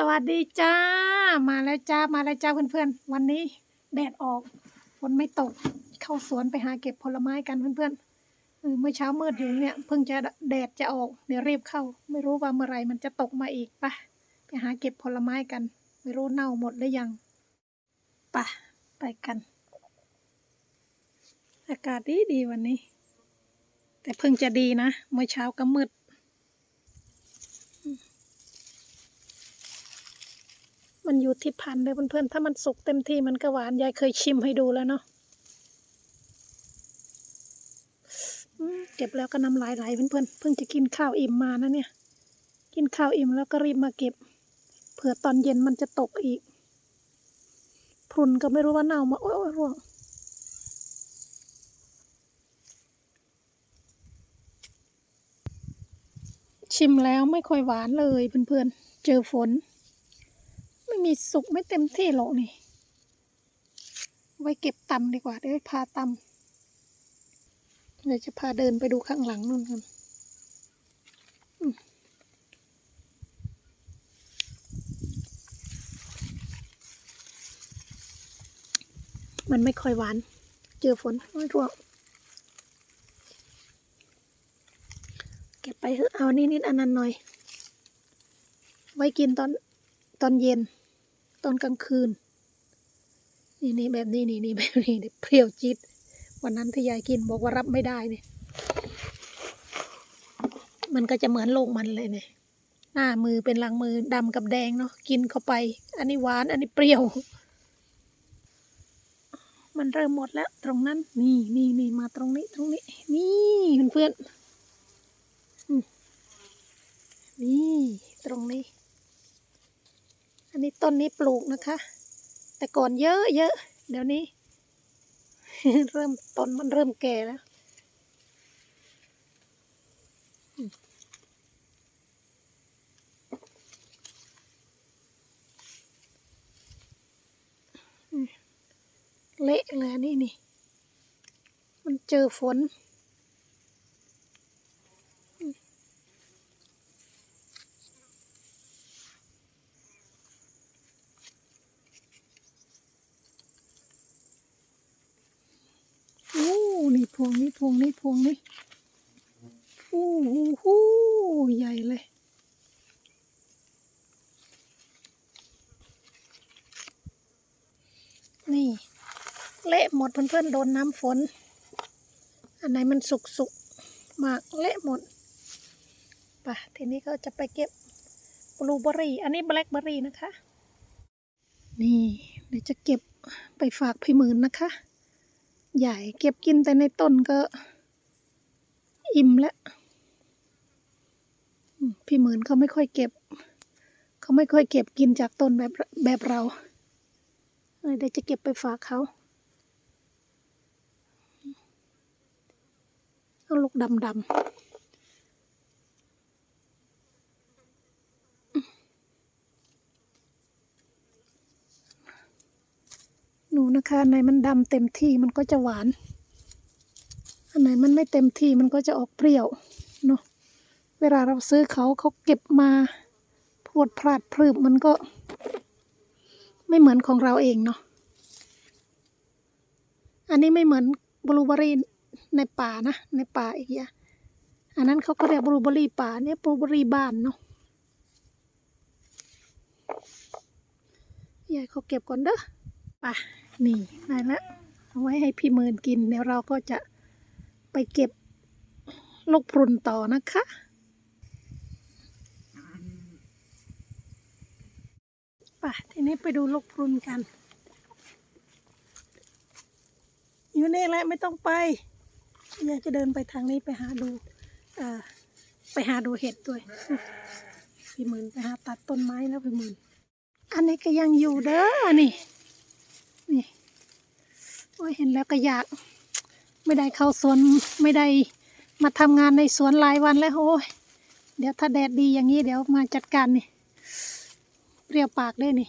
สวัสดีจ้า มาแล้วจ้า มาแล้วจ้าเพื่อนๆ วันนี้แดดออก ฝนไม่ตก เข้าสวนไปหาเก็บผลไม้กันเพื่อนๆเออเมื่อเช้ามืดถึงเนี่ยเพิ่งจะแดดจะออก เดี๋ยวรีบเข้า ไม่รู้ว่าเมื่อไหรมันจะตกมาอีกปะไปหาเก็บผลไม้กัน ไม่รู้เน่าหมดหรือยังปะไปกัน อากาศดีดีวันนี้ แต่เพิ่งจะดีนะ เมื่อเช้าก็มืด มันอยู่ที่พันธุ์เลยเพื่อนๆ ถ้ามันสุกเต็มที่มันก็หวาน ยายเคยชิมให้ดูแล้วเนาะเก็บแล้วก็น้ำลายไหลเพื่อนๆ เพิ่งจะกินข้าวอิ่มมานะเนี่ย กินข้าวอิ่มแล้วก็รีบมาเก็บ เผื่อตอนเย็นมันจะตกอีก พรุนก็ไม่รู้ว่าเน่ามา โอ้ยร่วงชิมแล้วไม่ค่อยหวานเลยเพื่อนๆ เจอฝน มีสุกไม่เต็มที่หรอกนี่ ไว้เก็บตำดีกว่าเดี๋ยวพาตำเดี๋ยวจะพาเดินไปดูข้างหลังนู่นกันมันไม่ค่อยหวาน เจอฝนไม่ร่วเก็บไปเอานี่นิดอันนั้นหน่อย ไว้กินตอนตอนเย็น ตอนกลางคืน นี่นี่แบบนี้นี่นี่แบบนี้นี่เปรี้ยวจิตวันนั้นที่ยายกินบอกว่ารับไม่ได้เนี่ย มันก็จะเหมือนโลกมันเลยเนี่ยหน้ามือเป็นหลังมือดำกับแดงเนาะกินเข้าไป อันนี้หวาน อันนี้เปรี้ยว มันเริ่มหมดแล้ว ตรงนั้น นี่นี่นี่มาตรงนี้ตรงนี้ นี่เพื่อนๆอืมนี่ ตรงนี้ อันนี้ต้นนี้ปลูกนะคะ แต่ก่อนเยอะเยอะเดี๋ยวนี้ เริ่มต้นมันเริ่มแก่แล้วเละเลยนี่นี่ มันเจอฝน โอ้ นี่ พวงนี้พวงนี้พวงนี้โอ้โหหูใหญ่เลย นี่เละหมดเพื่อนๆโดนน้ำฝน อันไหนมันสุกสุกมากเละหมดป่ะทีนี้ก็จะไปเก็บบลูเบอร์รี่ อันนี้แบล็คเบอร์รี่นะคะ นี่เดี๋ยวจะเก็บไปฝากพี่หมื่นนะคะ ใหญ่เก็บกินแต่ในต้นก็ อิ่มแล้วพี่หมื่นเขาไม่ค่อยเก็บ เขาไม่ค่อยเก็บกินจากต้นแบบแบบเราเดี๋ยวจะเก็บไปฝากเขาเอาลูกดำด นูนะคะอันไหนมันดำเต็มที่มันก็จะหวาน อันไหนมันไม่เต็มที่มันก็จะออกเปรี้ยวเนาะเวลาเราซื้อเขาเขาเก็บมาพวดพลาดพรืบมันก็ ไม่เหมือนของเราเองเนาะอันนี้ไม่เหมือนบลูเบอรี่ในป่านะในป่าอีกอย่างอันนั้นเขาก็เรียกบลูเบอรี่ป่าเนี่ยบลูเบอรี่บ้านเนาะยายเขาเก็บก่อนเด้อไป นี่ได้แล้วเอาไว้ให้พี่หมื่นกินเดี๋ยวเราก็จะไปเก็บลูกพรุนต่อนะคะป่ะทีนี้ไปดูลูกพรุนกัน อยู่นี่แหละไม่ต้องไปอยากจะเดินไปทางนี้ไปหาดูไปหาดูเห็ดด้วย พี่หมื่นไปหาตัดต้นไม้แล้วพี่หมื่นอันนี้ก็ยังอยู่เด้อนี่ นี่โอ้ยเห็นแล้วก็อยาก ไม่ได้เข้าสวนไม่ได้มาทำงานในสวนหลายวันแล้วโอ้ยเดี๋ยวถ้าแดดดีอย่างนี้เดี๋ยวมาจัดการนี่ เปรี้ยวปากได้นี่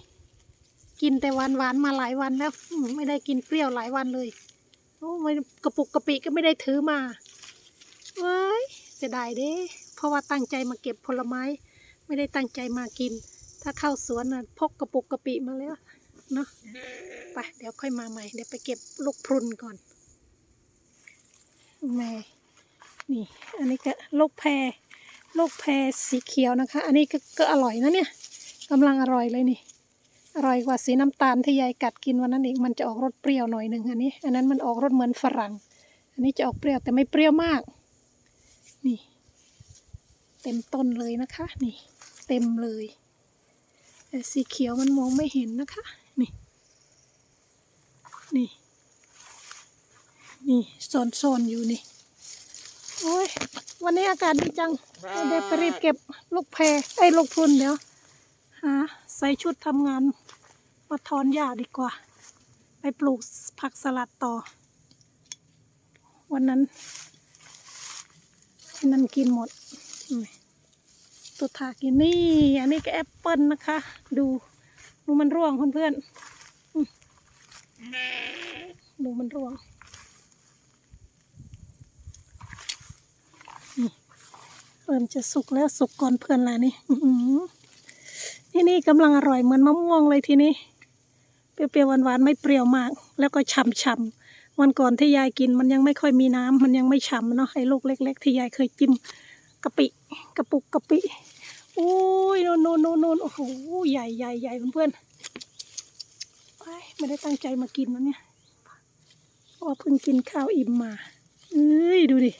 กินแต่หวานหวานมาหลายวันแล้ว ไม่ได้กินเปรี้ยวหลายวันเลยโอ้ไม่กระปุกกระปิก็ไม่ได้ถือมาเว้ยเสียดายเด้เพราะว่าตั้งใจมาเก็บผลไม้ ไม่ได้ตั้งใจมากิน ถ้าเข้าสวนน่ะพกกระปุกกระปิมาแล้ว เนาะไปเดี๋ยวค่อยมาใหม่ เดี๋ยวไปเก็บลูกพรุนก่อนแม่นี่ อันนี้ก็ลูกแพรลูกแพรสีเขียวนะคะ อันนี้ก็ก็อร่อยนะเนี่ยกำลังอร่อยเลยนี่ อร่อยกว่าสีน้ำตาลที่ยายกัดกินวันนั้นอีกมันจะออกรสเปรี้ยวหน่อยหนึ่งอันนี้ อันนั้นมันออกรสเหมือนฝรั่ง อันนี้จะออกเปรี้ยวแต่ไม่เปรี้ยวมาก นี่ เต็มต้นเลยนะคะ นี่ เต็มเลยแต่สีเขียวมันมองไม่เห็นนะคะ นี่ นี่ นี่โซนๆอยู่นี่ โอ้ย วันนี้อากาศดีจังเดี๋ยวไปรีบเก็บลูกแพรไอ้ยลูกพรุนเดี๋ยวหาใส่ชุดทำงานมาถอนหญ้าดีกว่า ไปปลูกผักสลัดต่อ วันนั้นที่นั่นกินหมดอืมตัวทากินนี่ อันนี้ก็แอปเปิลนะคะ ดูดูมันร่วงเพื่อนๆอืมดูมันร่วง เริ่มจะสุกแล้วสุกก่อนเพื่อนแล้วนี่อื้อหือที่นี่กำลังอร่อยเหมือนมะม่วงเลยทีนี้ เปรี้ยวๆหวานๆไม่เปรี้ยวมาก แล้วก็ฉ่ำๆวันก่อนที่ยายกินมันยังไม่ค่อยมีน้ำมันยังไม่ฉ่ำเนาะไอ้ลูกเล็ก ๆ ที่ยายเคยจิ้มกะปิกระปุกกะปิโอ้ยโน่นโน่นโน่นโอ้โหใหญ่ใหญ่ใหญ่เพื่อนๆไปไม่ได้ตั้งใจมากินนะเนี่ยเพราะเพิ่งกินข้าวอิ่มมาเอ้ยดูดิ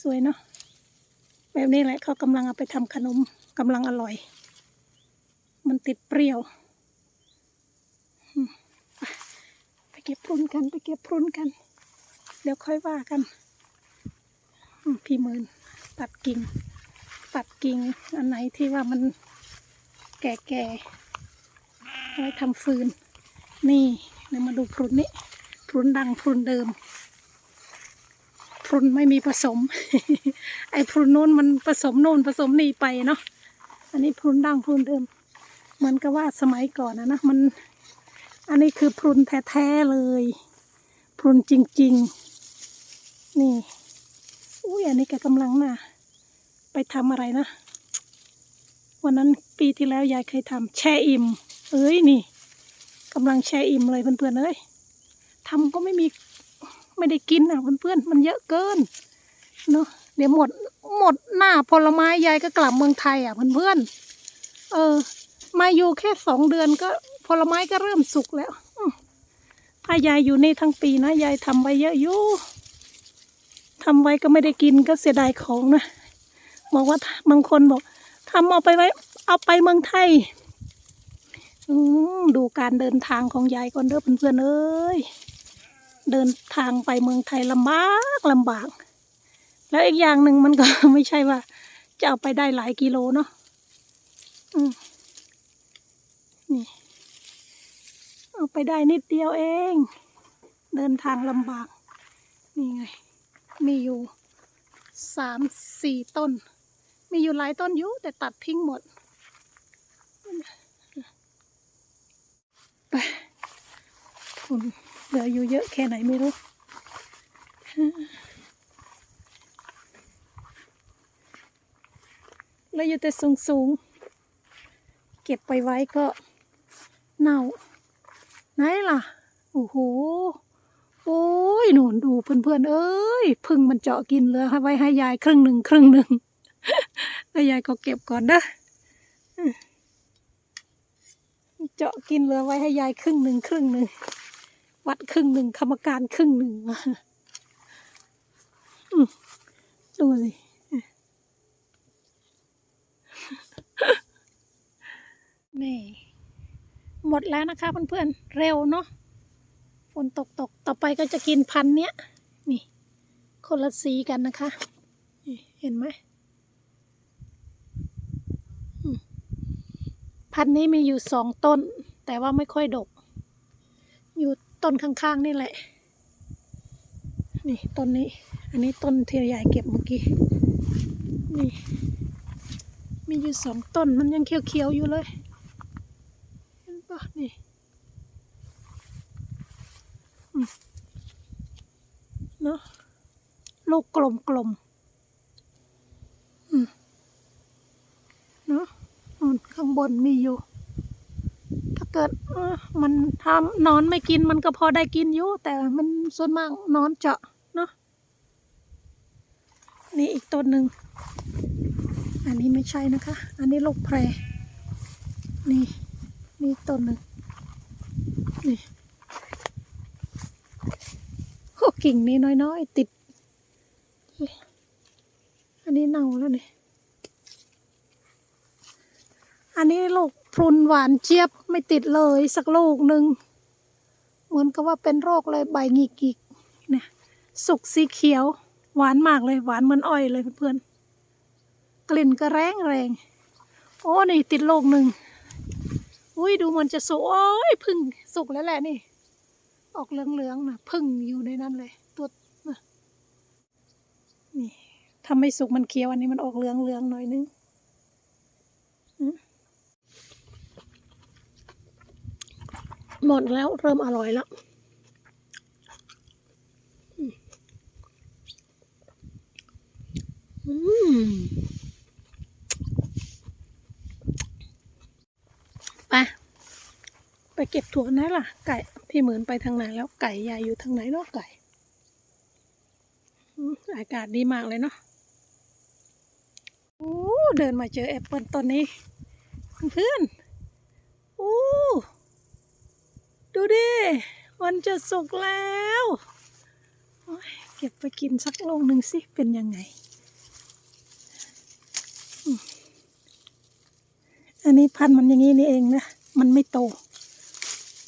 สวยเนาะ แบบนี้แหละเขากำลังเอาไปทำขนมกำลังอร่อย มันติดเปรี้ยว ไปเก็บพรุนกัน ไปเก็บพรุนกัน เดี๋ยวค่อยว่ากัน พี่หมืนตัดกิ่ง ตัดกิ่งอันไหนที่ว่ามันแก่ๆไว้ทำฟืน นี่เดี๋ยวมาดูพรุนนี้พรุนดังพรุนเดิม รุนไม่มีผสม ไอ้พรุนโน้นมันผสมโน่นผสมนี่ไปเนาะอันนี้พรุนดั้งพรุนเดิม เหมือนกับว่าสมัยก่อนนะนะมัน อันนี้คือพรุนแท้ๆเลยพรุนจริง ๆ นี่อุ้ยอันนี้แกกำลังน่ะ ไปทำอะไรนะวันนั้นปีที่แล้วยายเคยทำแช่อิ่ม เอ้ยนี่กำลังแช่อิ่มเลยเพื่อนๆเอ้ยทำก็ไม่มี ไม่ได้กินอะเพื่อนๆมันเยอะเกินเนาะเดี๋ยวหมดหมดหน้าผลไม้ยายก็กลับเมืองไทยอะเพื่อนๆเออ มาอยู่แค่สองเดือนก็ผลไม้ก็เริ่มสุกแล้วถ้ายายอยู่นี่ทั้งปีนะยายทำไว้เยอะอยู่ทำไว้ก็ไม่ได้กินก็เสียดายของนะบอกว่าบางคนบอกทำเอาไปไว้ เอาไปเมืองไทยดูการเดินทางของยายก่อนเด้อเพื่อนๆเอ้ย เดินทางไปเมืองไทยลำบากลำบาก แล้วอีกอย่างหนึ่งมันก็ไม่ใช่ว่า จะเอาไปได้หลายกิโลเนาะอืมนี่เอาไปได้นิดเดียวเอง เดินทางลำบาก นี่ไง มีอยู่สามสี่ต้น มีอยู่หลายต้นอยู่แต่ตัดทิ้งหมดไปคุณ เหลืออยู่เยอะแค่ไหนไม่รู้ แล้วอยู่แต่สูงสูงๆเก็บไปไว้ก็เน่า ไหนล่ะ โอ้โห โอ้ยหนูนดูเพื่อนๆ เอ้ย พึ่งมันเจาะกินเหลยไว้ให้ยายครึ่งหนึ่งครึ่งหนึ่งแล้วยายก็เก็บก่อนเด้อเจาะกินเหลือไว้ให้ยายครึ่งหนึ่งครึ่งหนึ่ง วัดครึ่งหนึ่งกรรมการครึ่งหนึ่งดูสินี่ หมดแล้วนะคะเพื่อนๆเร็วเนาะฝนตกตกต่อไปก็จะกินพันธุ์เนี้ย นี่ คนละสีกันนะคะเห็นไหมอืมพันธุ์นี้มีอยู่สองต้น แต่ว่าไม่ค่อยดก อยู่ ต้นข้างๆนี่แหละ นี่ต้นนี้ อันนี้ต้นที่ยายเก็บเมื่อกี้ นี่ มีอยู่สองต้นมันยังเขียวๆอยู่เลยเห็นปะนี่เนาะลูกกลมๆอืมเนาะข้างบนมีอยู่ ถ้าเกิดอ มันทำนอนไม่กินมันก็พอได้กินอยู่แต่มันส่วนมากนอนเจาะเนาะนี่อีกต้นหนึ่งอันนี้ไม่ใช่นะคะ อันนี้ลูกแพร นี่นี่ต้นหนึ่งนี่โอ้กิ่งนี้น้อยๆติด อันนี้เน่าแล้วนี่อันนี้ลูก พรุนหวานเจี๊ยบไม่ติดเลยสักลูกหนึ่งเหมือนกับว่าเป็นโรคเลยใบหงิกอีกเนี่ยสุกสีเขียว หวานมากเลยหวานเหมือนอ้อยเลยเพื่อนๆกลิ่นก็แรงแรงโอ้นี่ติดโรคหนึ่งอุ้ยดูมันจะสุกโอ้ยพึ่งสุกแล้วแหละนี่ ออกเหลืองๆนะพึ่งอยู่ในนั้นเลย ตัวนี่ถ้าไม่สุกมันเขียวอันนี้มันออกเหลืองๆหน่อยนึงอืม หมดแล้วเริ่มอร่อยแล้วไปไปเก็บถั่วนะล่ะ ไก่ พี่เหมือนไปทางไหนแล้วไก่ยายอยู่ทางไหนเนาะไก่อืมอากาศดีมากเลยเนาะโอ้เดินมาเจอแอปเปิลต้นนี้ เพื่อนๆโอ้ดูดิ มันจะสุกแล้วเก็บไปกินสักลูกหนึ่งสิ เป็นยังไง อันนี้พันธุ์มันอย่างนี้นี่เองนะ มันไม่โต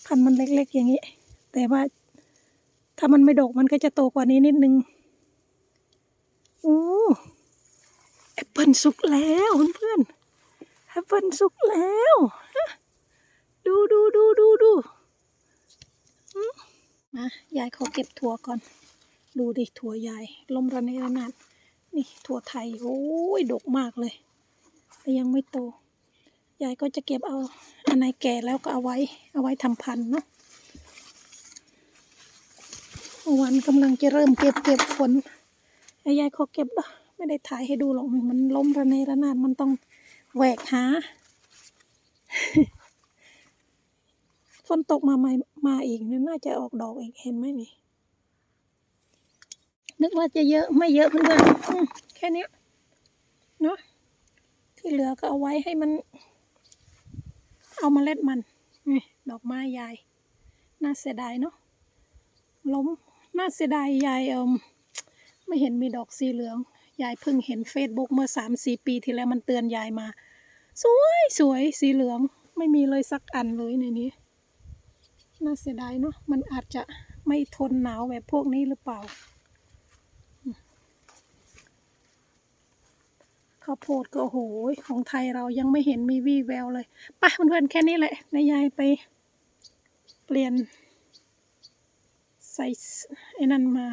พันธุ์มันเล็กๆอย่างนี้ แต่ว่าถ้ามันไม่ดกมันก็จะโตกว่านี้นิดนึงโอ้แอปเปิลสุกแล้วเพื่อนๆแอปเปิลสุกแล้วฮะดูดูดูดูดูอืม มายายขอเก็บถั่วก่อน ดูดิถั่วยายลมระเนระนาดนี่ถั่วไทย โอ้ยดกมากเลย แต่ยังไม่โต ยายก็จะเก็บเอาอันไหนแก่แล้วก็เอาไว้ เอาไว้ทำพันธุ์เนาะวันกำลังจะเริ่มเก็บเก็บฝนไอ้ยายเขอเก็บละไม่ได้ถ่ายให้ดูหรอกมันล้มระเนระนาดมันต้องแหวกหา ฝนตกมาใหม่มาอีกนี่น่าจะออกดอกอีกเห็นไหมนี่ นึกว่าจะเยอะไม่เยอะเพื่อนๆอืมแค่นี้เนาะที่เหลือก็เอาไว้ให้มัน เอามาเล็ดมันนี่ดอกไม้ยาย น่าเสียดายเนาะล้มน่าเสียดายยายเอิมไม่เห็นมีดอกสีเหลือง ยายเพิ่งเห็นเฟซบุ๊กเมื่อสามสี่ปีที่แล้วมันเตือนยายมา สวยสวยสีเหลือง ไม่มีเลยสักอันเลยในนี้ น่าเสียดายเนาะมันอาจจะไม่ทนหนาวแบบพวกนี้หรือเปล่าข้าวโพดก็โอ้โหของไทยเรายังไม่เห็นมีวี่แววเลยปะเพื่อนๆแค่นี้แหละนายายไป เปลี่ยนใส่ไอ้นั่นมา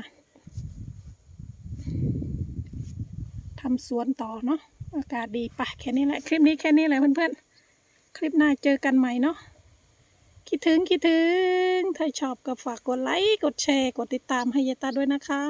ทำสวนต่อเนาะอากาศดีปะแค่นี้แหละ คลิปนี้แค่นี้แหละเพื่อนๆ คลิปหน้าเจอกันใหม่เนาะ คิดถึงคิดถึง ถ้าชอบก็ฝากกดไลค์ กดแชร์ กดติดตามให้ยายตาด้วยนะคะ